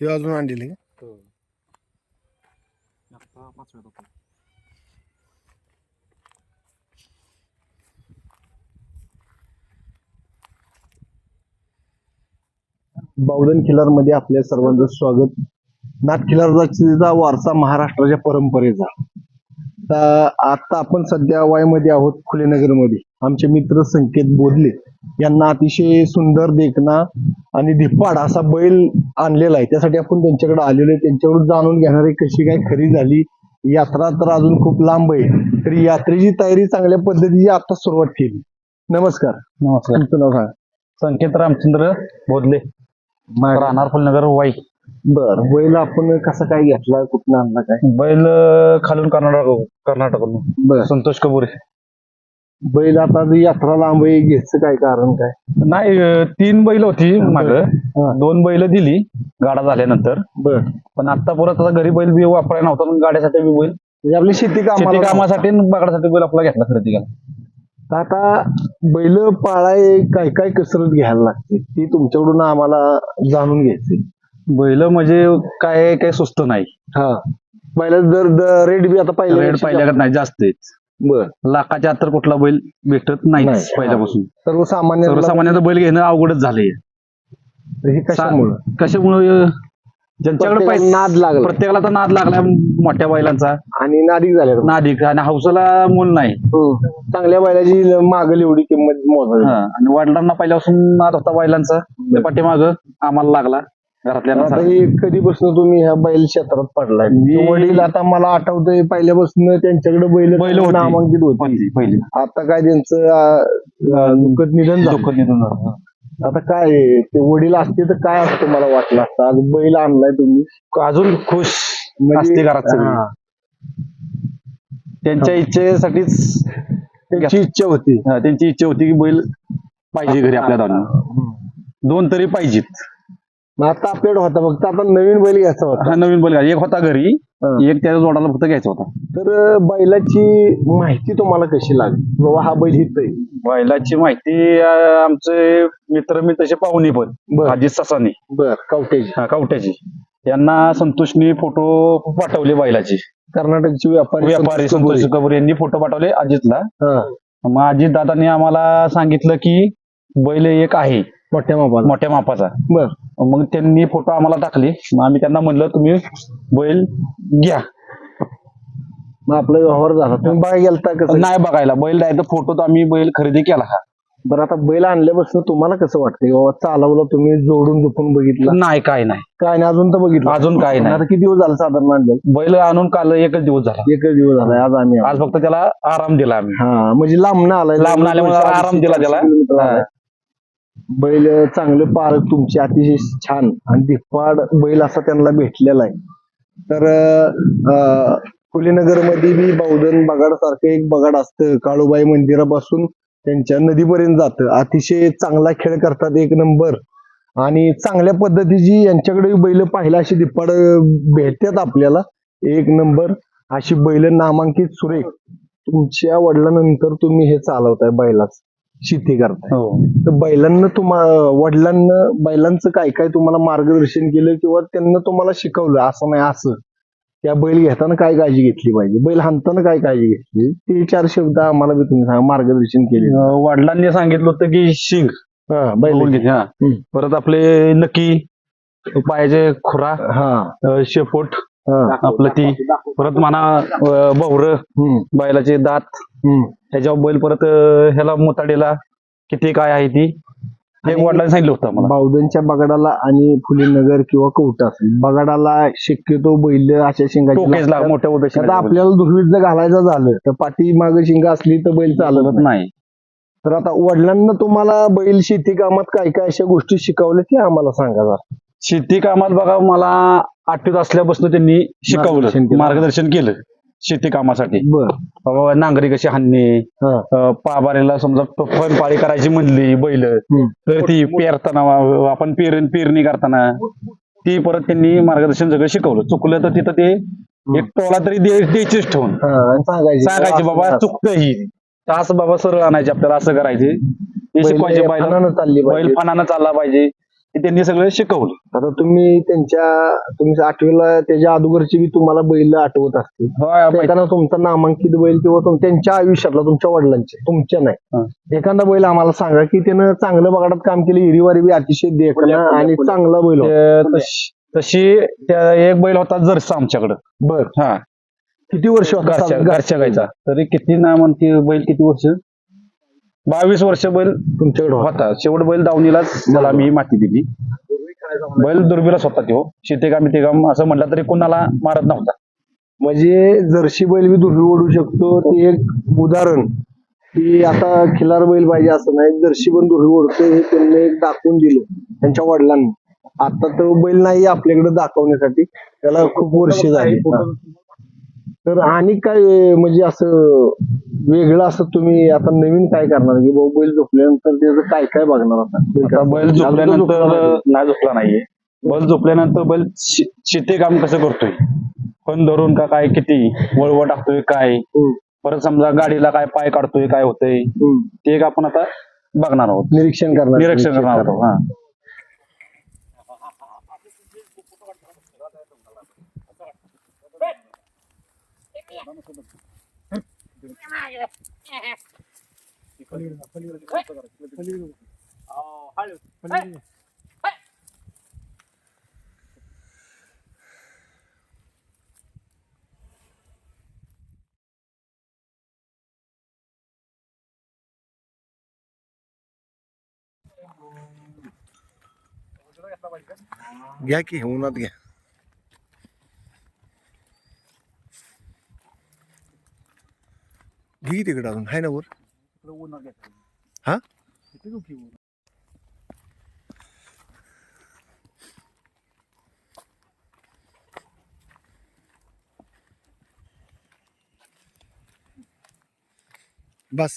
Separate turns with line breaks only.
हे अजून आणलेले
होतो
बावधन खिलारमध्ये आपल्या सर्वांचं स्वागत. नाथ खिलारचा वारसा महाराष्ट्राच्या परंपरेचा. आता आपण सध्या वायमध्ये आहोत खुलेनगरमध्ये आमचे मित्र संकेत बोधले यांना अतिशय सुंदर देखना आणि धिप्पाड असा बैल आणलेला आहे. त्यासाठी आपण त्यांच्याकडे आलेलो आहे. त्यांच्याकडून जाणून घेणार कशी काय खरी झाली. यात्रा तर अजून खूप लांब आहे. तर यात्रेची तयारी चांगल्या पद्धतीची आता सुरुवात केली. नमस्कार.
नमस्कार.
तुमचं नाव सांगा.
संकेत रामचंद्र बोधले. राहणार फुलनगर वाई.
बर. बैल आपण कसा काय घेतला? कुठं आणला काय?
बैल खालून कर्नाटक कर्नाटकडून
बर.
संतोष कबुरे
बैल आता जी यात्रा लांब आहे घ्यायचं काय कारण काय?
नाही अं, तीन बैल होती माग.
हा.
दोन बैल दिली गाडा झाल्यानंतर.
बर.
पण आता परत आता घरी बैल बी वापरायला नव्हता गाड्यासाठी बी बैल
म्हणजे आपली शेती
शेती
कामाला
कामासाठी आणि बागडासाठी बैल आपला घेतला खरेदी केला
आता बैल पाळाय काय काय कसरत घ्यायला लागते? ती तुमच्याकडून आम्हाला जाणून घ्यायची
बैल म्हणजे काय काय सुस्त नाही.
हा. बैला दर रेट बी आता पहिल्या
रेड पहिल्याकडे नाही जास्त आहे
बर.
लाखाच्या आत तर कुठला बैल भेटत नाही
नाही.
पहिल्यापासून.
सर्वसामान्य
सर्वसामान्याचं बैल घेणं अवघडच झालंय.
हे कशामुळं?
कशामुळे ज्यांच्याकडे
प्रत्येकाला
पैसे
नाद लागला
प्रत्येकाला तर नाद लागला मोठ्या बैलांचा.
आणि नादिक झाले
नादिक आणि हौसाला मूल नाही.
चांगल्या बैलाची मागल एवढी किंमत मोजावी.
हा, आणि वडिलांना पहिल्यापासून नाद होता बैलांचा. पाठीमाग आम्हाला लागला. घरातल्या
कधीपासून तुम्ही ह्या बैल क्षेत्रात पडलाय?
मी-
वडील आता मला आठवतंय पहिल्यापासून त्यांच्याकडे बैल
बैल.
नामांकित होती.
पहिली
आता काय त्यांचं दुःखद निधन झालं.
दुःख निधन.
आता काय? ते वडील असते तर काय असतं मला वाटलं असतं? आज बैल आणलाय तुम्ही.
अजून खुश
म्हणजे-
असते घरात. त्यांच्या इच्छेसाठीच
त्यांची इच्छा होती.
त्यांची इच्छा होती की बैल पाहिजे घरी आपल्या दोन तरी पाहिजेत.
मग आता आपल्याकडे होता. फक्त आता नवीन बैल घ्यायचा होता.
हा नवीन बैल. एक होता घरी. एक त्याच्या जोडाला फक्त घ्यायचा होता.
तर बैलाची माहिती तुम्हाला कशी लागली? बाबा हा बैल हित
बैलाची माहिती अं, आमचे मित्र मी तसे पाहुणे पण.
बर.
अजित ससानी.
बर कवटेची
हा, कवट्याची यांना संतोषनी फोटो पाठवले बैलाचे.
कर्नाटकची व्यापारी
व्यापारी
संतोष
संतोष कपूर यांनी फोटो पाठवले अजितला.
हा.
मग अजित दादांनी आम्हाला सांगितलं की बैल एक आहे.
मोठ्या मापाला
मोठ्या मापाचा.
बर.
मग त्यांनी फोटो आम्हाला टाकले. मग आम्ही त्यांना म्हणलं तुम्ही बैल घ्या.
मग आपला व्यवहार झाला. तुम्ही बाय गेलता कसं?
नाही बघायला. बैल डायरेक्ट फोटो आम्ही बैल खरेदी केला हा.
बरं आता बैल आणल्यापासून तुम्हाला कसं वाटतंय? बाबा चालवलं तुम्ही जोडून झोपून बघितलं?
नाही काय नाही.
काय नाही अजून तर बघितलं.
अजून काय नाही.
आता किती दिवस झाला साधारण आणलं
बैल आणून काल एकच दिवस झाला.
एकच दिवस झाला आज आम्ही.
आज फक्त त्याला आराम दिला आम्ही.
हा म्हणजे लांब ना आलाय.
लांब आल्यामुळे आराम दिला त्याला.
बैल चांगले पारक तुमची अतिशय छान आणि दिपाड बैल असा त्यांना भेटलेला आहे. तर अं, मध्ये बी बहुधन बगाड सारखं एक बगाड असतं. काळूबाई मंदिरापासून त्यांच्या नदीपर्यंत जातं. अतिशय चांगला खेळ करतात एक नंबर. आणि चांगल्या पद्धतीची यांच्याकडे बैल पाहिला अशी दिपाड भेटतात आपल्याला. एक नंबर. अशी बैल नामांकित सुरेख तुमच्या वडिलांनंतर तुम्ही हे चालवताय बैलाच. शेती करताय.
हो.
तर बैलांना तुम्हा वडिलांना बैलांचं काय काय तुम्हाला मार्गदर्शन केलं किंवा त्यांना तुम्हाला शिकवलं असं नाही असं. त्या बैल घेताना काय काळजी घेतली पाहिजे? बैल हाणताना काय काळजी घेतली? ते चार शब्द आम्हाला बी तुम्ही सांगा मार्गदर्शन केले.
अं, वडिलांनी सांगितलं होतं की शिंग.
हा
बघून
बैल
घे, हा.
हम्म.
परत आपले नक्की पायाचे खुरा
हा.
अं, शेपूट
हा.
आपलं ती परत म्हणा भवर
हम्म,
बैलाचे दात.
हम्म.
ह्याच्यावर बैल परत ह्याला मुताडीला किती काय आहे ती
आणि-
वडिलांनी सांगितलं होतं मला
बावधनच्या बगाडाला आणि फुलेनगर किंवा कवटा असेल बगाडाला शक्यतो बैल अशा लागतात.
मोठ्या उभ्या.
आपल्याला दुसरीत जर घालायचं झालं तर पाठी मागे शिंग असली तर बैल चालत नाही तर आता वडिलांना तुम्हाला बैल शेती कामात काय काय अशा गोष्टी शिकवल्या ते आम्हाला सांगा जरा.
शेती कामात बघा मला आठवीत असल्यापासून त्यांनी शिकवलं. मार्गदर्शन केलं शेती कामासाठी
बर
बाबा नांगरी कशी हाणणे?
हा.
अं, पाबारीला समजा फळपाळी करायची म्हणली बैल.
हम्म.
तर ती पेरताना वा- आपण पेर पेरणी करताना ती परत त्यांनी मार्गदर्शन सगळं शिकवलं. चुकलं तर तिथं ते एक टोळा तरी दे- द्यायचीच ठेवून.
हा, आणि सांगायचे.
सांगायचे बाबा चुकतं ही तर असं बाबा सरळ आणायचे आपल्याला असं करायचे. हे
बैल
शिकवायचे बैल
फणानं चालली पाहिजे
चालला पाहिजे. की त्यांनी सगळं शिकवलं.
आता तुम्ही त्यांच्या तुम्ही आठवीला त्याच्या अगोदरची बी तुम्हाला बैल आठवत असतील. एखादा तुमचा नामांकित बैल किंवा तुम- त्यांच्या आयुष्यातला तुमच्या वडिलांचे तुमच्या नाही. एखादा बैल आम्हाला सांगा की त्यानं चांगलं बगाडात काम केलं हिरीवारी बी अतिशय देखणं आणि चांगला बैल होता.
ते तश- तशी त्या एक बैल होता जर्सा आमच्याकडं.
बर.
हा.
किती वर्ष होता?
घरच्या
साधारण?
घरच्या गायचा. तरी किती ना म्हणते बैल किती वर्ष? बावीस वर्ष बैल
तुमच्याकडे होता.
शेवट बैल दावणीलाच त्याला मी माती दिली. बैल दुर्बिलाच होता तो शितेगाम इतेगाम असं म्हटलं तरी कुणाला मारत नव्हता.
म्हणजे जर्सी बैल बी दुर्बी ओढू शकतो ते एक उदाहरण. की आता खिलार बैल पाहिजे असं नाही जर्सी पण दुर्बी ओढतो हे त्यांनी एक दाखवून दिलं त्यांच्या वडिलांनी. आता तो बैल नाही आपल्याकडे दाखवण्यासाठी त्याला खूप वर्ष झाली. तर आणि काय म्हणजे असं वेगळं असं तुम्ही आता नवीन काय करणार? की भाऊ बैल झोपल्यानंतर त्याचं काय काय बघणार आता?
आता बैल झोपल्यानंतर
नाही.
झोपला नाहीये. बैल झोपल्यानंतर बैल शिते काम कसं करतोय? पण धरून का काय किती वळवळ टाकतोय काय? परत समजा गाडीला काय पाय काढतोय काय होतंय. ते एक आपण आता बघणार आहोत.
निरीक्षण करणार.
निरीक्षण करणार आहोत. हा.
घ्या की उन्हात घ्या घे तिकडे अजून हाय ना वर हा बस